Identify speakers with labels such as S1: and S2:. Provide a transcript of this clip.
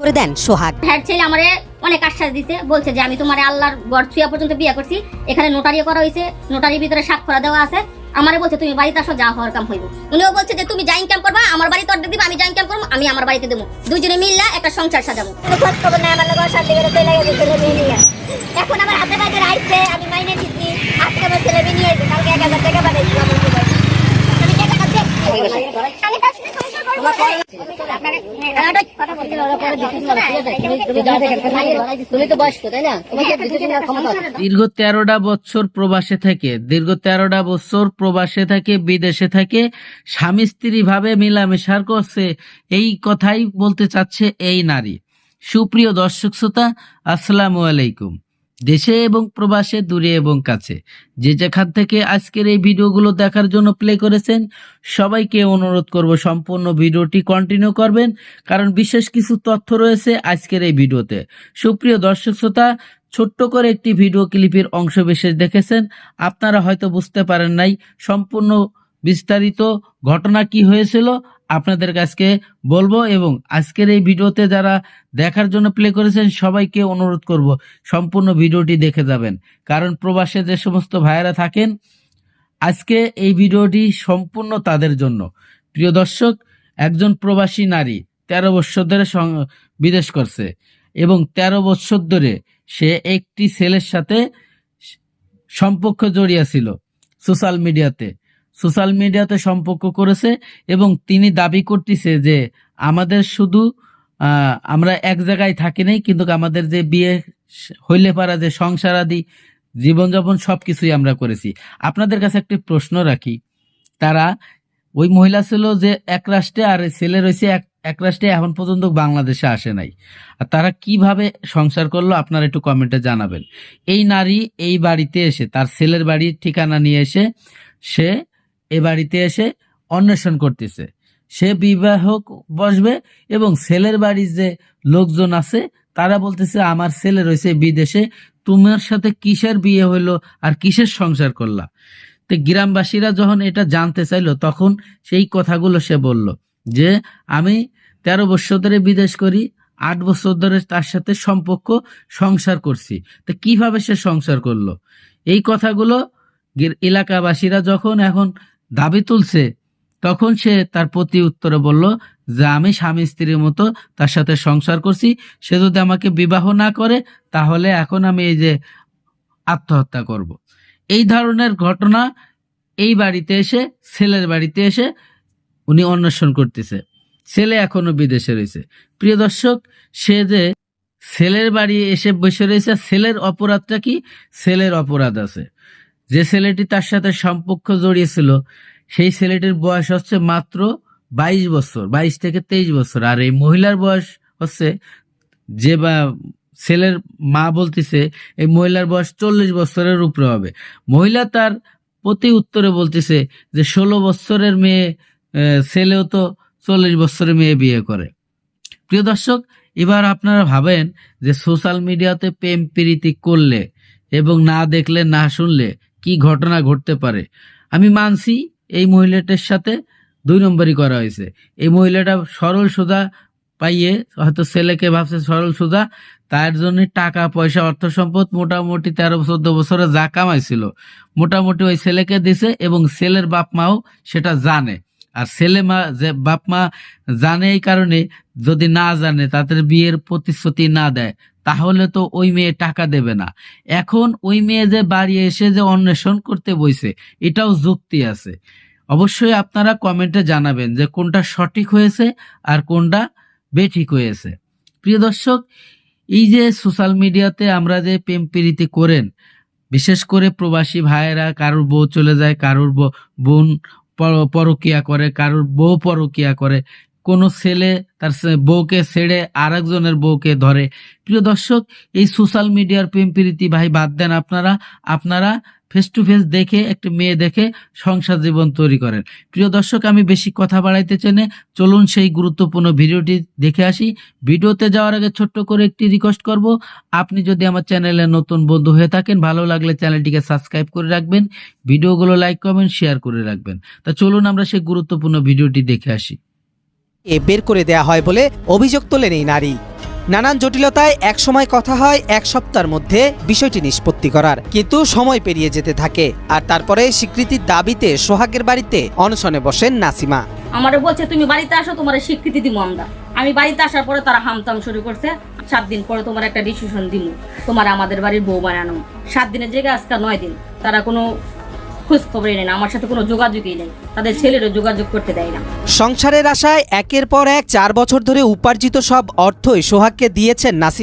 S1: করে দেন সোহাগ।
S2: হ্যাঁ ছেলে আমারে অনেক আশ্বাস দিছে বলছে যে আমি তোমার আল্লাহর গড় ছুঁয়া পর্যন্ত বিয়ে করছি এখানে নোটারিও করা হয়েছে নোটারির ভিতরে স্বাক্ষর দেওয়া আছে আমারে বলছে তুমি বাড়িতে আসো যা হওয়ার কাম হইব। উনিও বলছে যে তুমি যা ইনকাম করবা আমার বাড়িতে অর্ডার দিবা আমি যা ইনকাম করব আমি আমার বাড়িতে দেবো। দুজনে মিললা একটা সংসার সাজাবো।
S3: এখন আমার হাতে বাজে আইছে আমি মাইনে নিচ্ছি আজকে আমার ছেলে মেয়ে নিয়ে আইছে কালকে এক হাজার টাকা পাঠাইছি আমার মোবাইল আমি টাকাটা দেখছি আমি তার সাথে সংসার করব আপনার কথা বলতে ওরা পরে
S2: তুমি তো বয়স্ক তাই না তোমাকে ক্ষমতা
S4: দীর্ঘ তেরোটা বছর প্রবাসে থাকে, দীর্ঘ তেরোটা বছর প্রবাসে থাকে, বিদেশে থাকে স্বামী স্ত্রী ভাবে মিলামেশার করছে। এই কথাই বলতে চাচ্ছে এই নারী। সুপ্রিয় দর্শক শ্রোতা, আসসালামু আলাইকুম। দেশে এবং প্রবাসে, দূরে এবং কাছে। যে যেখান থেকে আজকের এই ভিডিওগুলো দেখার জন্য প্লে করেছেন, সবাইকে অনুরোধ করব সম্পূর্ণ ভিডিওটি কন্টিনিউ করবেন, কারণ বিশেষ কিছু তথ্য রয়েছে আজকের এই ভিডিওতে। সুপ্রিয় দর্শক শ্রোতা, ছোট্ট করে একটি ভিডিও ক্লিপের অংশ বিশেষ দেখেছেন। আপনারা হয়তো বুঝতে পারেন নাই, সম্পূর্ণ বিস্তারিত ঘটনা কি হয়েছিল আপনাদের কাছকে বলব এবং আজকের এই ভিডিওতে যারা দেখার জন্য প্লে করেছেন, সবাইকে অনুরোধ করব সম্পূর্ণ ভিডিওটি দেখে যাবেন। কারণ প্রবাসে যে সমস্ত ভাইয়েরা থাকেন, আজকে এই ভিডিওটি সম্পূর্ণ তাদের জন্য। প্রিয় দর্শক, একজন প্রবাসী নারী তেরো বৎসর ধরে বিদেশ করছে এবং তেরো বৎসর ধরে সে একটি ছেলের সাথে সম্পর্ক জড়িয়েছিল সোশ্যাল মিডিয়াতে। সোশ্যাল মিডিয়াতে সম্পর্ক করেছে এবং তিনি দাবি করতেছে যে আমাদের শুধু আমরা এক জায়গায় থাকি নাই, কিন্তু আমাদের যে বিয়ে হইলে পারা, যে সংসার আদি, জীবনযাপন সব কিছুই আমরা করেছি। আপনাদের কাছে একটি প্রশ্ন রাখি। তারা, ওই মহিলা ছিল যে এক রাষ্ট্রে আর ছেলে রয়েছে এক এক রাষ্ট্রে এখন পর্যন্ত বাংলাদেশে আসে নাই। আর তারা কীভাবে সংসার করল, আপনারা একটু কমেন্টে জানাবেন। এই নারী এই বাড়িতে এসে, তার ছেলের বাড়ির ঠিকানা নিয়ে এসে, সে এ বাড়িতে এসে অন্বেষণ করতেছে। সে বিবাহ বসবে এবং ছেলের বাড়ির যে লোকজন আছে, তারা বলতেছে, আমার ছেলে রয়েছে বিদেশে, তোমার সাথে কিসের বিয়ে হইল আর কিসের সংসার করলা? তো গ্রামবাসীরা যখন এটা জানতে চাইলো, তখন সেই কথাগুলো সে বলল যে, আমি তেরো বছর ধরে বিদেশ করি, আট বছর ধরে তার সাথে সম্পর্ক, সংসার করছি। তো কীভাবে সে সংসার করল? এই কথাগুলো এলাকাবাসীরা যখন এখন দাবি তুলছে। তখন সে তার প্রতি উত্তরে বলল, যে আমি স্বামী স্ত্রীর মতো তার সাথে সংসার করছি, সে যদি আমাকে বিবাহ না করে, তাহলে এখন আমি এই যে আত্মহত্যা করব। এই ধরনের ঘটনা এই বাড়িতে এসে, ছেলের বাড়িতে এসে উনি অন্বেষণ করতেছে। ছেলে এখনও বিদেশে রয়েছে। প্রিয় দর্শক, সে যে ছেলের বাড়ি এসে বসে রয়েছে, ছেলের অপরাধটা কি? ছেলের অপরাধ আছে। যে ছেলেটি তার সাথে সম্পর্ক জড়িয়েছিল, সেই ছেলেটির বয়স হচ্ছে মাত্র বাইশ বছর, বাইশ থেকে তেইশ বছর। আর এই মহিলার বয়স হচ্ছে যে বা ছেলের মা বলতেছে, এই মহিলার বয়স চল্লিশ বছরের উপরে হবে। মহিলা তার প্রতি উত্তরে বলতেছে যে, ষোলো বছরের মেয়ে ছেলেও তো চল্লিশ বছরের মেয়ে বিয়ে করে। প্রিয় দর্শক, এবার আপনারা ভাবেন যে, সোশ্যাল মিডিয়াতে প্রেম প্রীতি করলে এবং না দেখলে, না শুনলে কি ঘটনা ঘটতে পারে? আমি মানছি এই মহিলাটার সাথে দুই নম্বরই করা হয়েছে। এই মহিলাটা সরল সোজা পাইয়ে হয়তো ছেলেকে ভাবছে সরল সোজা, তার জন্য টাকা, পয়সা, অর্থ সম্পদ মোটামুটি তেরো, চোদ্দ বছরে যা কামাইছিল, মোটামুটি ওই ছেলেকে দিছে এবং ছেলের বাপ মাও সেটা জানে। আর ছেলে মা যে বাপ মা জানে এই কারণে যদি না জানে, তাদের বিয়ের প্রতিশ্রুতি না দেয় তাহলে তো ওই মেয়ে টাকা দেবে না। এখন ওই মেয়ে যে বাড়ি এসে যে অন্বেষণ করতে বইছে, এটাও যুক্তি আছে। অবশ্যই আপনারা কমেন্টে জানাবেন যে কোনটা সঠিক হয়েছে আর কোনটা বেঠিক হয়েছে। প্রিয় দর্শক, এই যে সোশ্যাল মিডিয়াতে আমরা যে প্রেম প্রীতি করেন, বিশেষ করে প্রবাসী ভাইয়েরা, কারোর বউ চলে যায়, কারোর বোন পর- পরকিয়া করে, কারোর বউ পরকিয়া করে কোনো ছেলে তার বউকে ছেড়ে আরেকজনের বউকে ধরে। প্রিয় দর্শক, এই সোশ্যাল মিডিয়ার প্রেম প্রীতি ভাই, বাদ দেন আপনারা আপনারা ফেস টু ফেস দেখে, একটি মেয়ে দেখে সংসার জীবন তৈরি করেন। প্রিয় দর্শক, আমি বেশি কথা বাড়াইতে চেনে চলুন সেই গুরুত্বপূর্ণ ভিডিওটি দেখে আসি। ভিডিওতে যাওয়ার আগে ছোট্ট করে একটি রিকোয়েস্ট করব। আপনি যদি আমার চ্যানেলে নতুন বন্ধু হয়ে থাকেন, ভালো লাগলে চ্যানেলটিকে সাবস্ক্রাইব করে রাখবেন, ভিডিওগুলো লাইক কমেন্ট শেয়ার করে রাখবেন। তা চলুন আমরা সেই গুরুত্বপূর্ণ ভিডিওটি দেখে আসি।
S1: এ বের করে দেয়া হয় বলে অভিযোগ তোলেন এই নারী। নানান জটিলতায় একসময় কথা হয় এক সপ্তাহের মধ্যে বিষয়টি নিষ্পত্তি করার। কিন্তু সময় পেরিয়ে যেতে থাকে। আর তারপরে স্বীকৃতির দাবিতে সোহাগের বাড়িতে অনশনে বসেন নাসিমা।
S5: আমারে বলছে, তুমি বাড়িতে আসো, তোমার স্বীকৃতি দিব আমরা। আমি বাড়িতে আসার পরে তারা হামতাম শুরু করছে। সাত দিন পরে তোমার একটা ডিসিশন দিব তোমার আমাদের বাড়ির বউ বানানো। সাত দিনের জায়গায় আজকে নয় দিন। তারা কোনো খোঁজ আমার সাথে কোনো যোগাযোগই নেই। তাদের ছেলেরও যোগাযোগ করতে দেয় না।
S1: সংসারের আশায় একের পর এক চার বছর ধরে উপার্জিত সব অর্থই সোহাগকে দিয়েছেন নাসিমা।